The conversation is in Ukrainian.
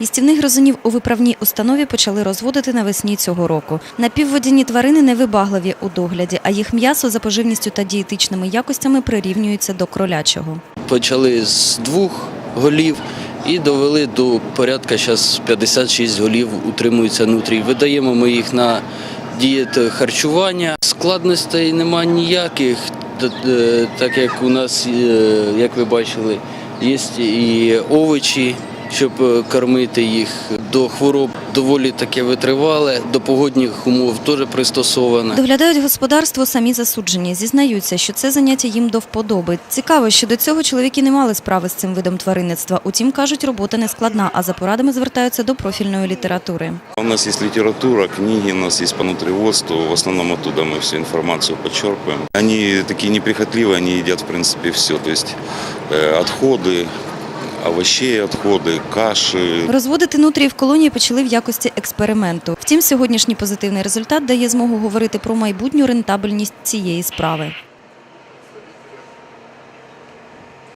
Їстівних гризунів у виправній установі почали розводити навесні цього року. Напівводяні тварини невибагливі у догляді, а їх м'ясо за поживністю та дієтичними якостями прирівнюється до кролячого. Почали з двох голів і довели до порядка зараз 56 голів утримуються нутрій. Видаємо ми їх на дієт харчування. Складностей немає ніяких, е, так як у нас, е, як ви бачили, є і овочі, щоб е, кормити їх. До хвороб доволі таке витривале, до погодних умов теж пристосоване. Доглядають господарство самі засуджені. Зізнаються, що це заняття їм до вподоби. Цікаво, що до цього чоловіки не мали справи з цим видом тваринництва. Утім, кажуть, робота не складна, а за порадами звертаються до профільної літератури. У нас есть литература, книги, у нас есть по нутриводству. В основном оттуда мы всю информацию подчерпываем. Они такие неприхотливые, они едят, в принципе, все. То есть э, отходы, овощей відходи, каши, Розводити нутрії в колонії почали в якості експерименту. Втім, сьогоднішній позитивний результат дає змогу говорити про майбутню рентабельність цієї справи.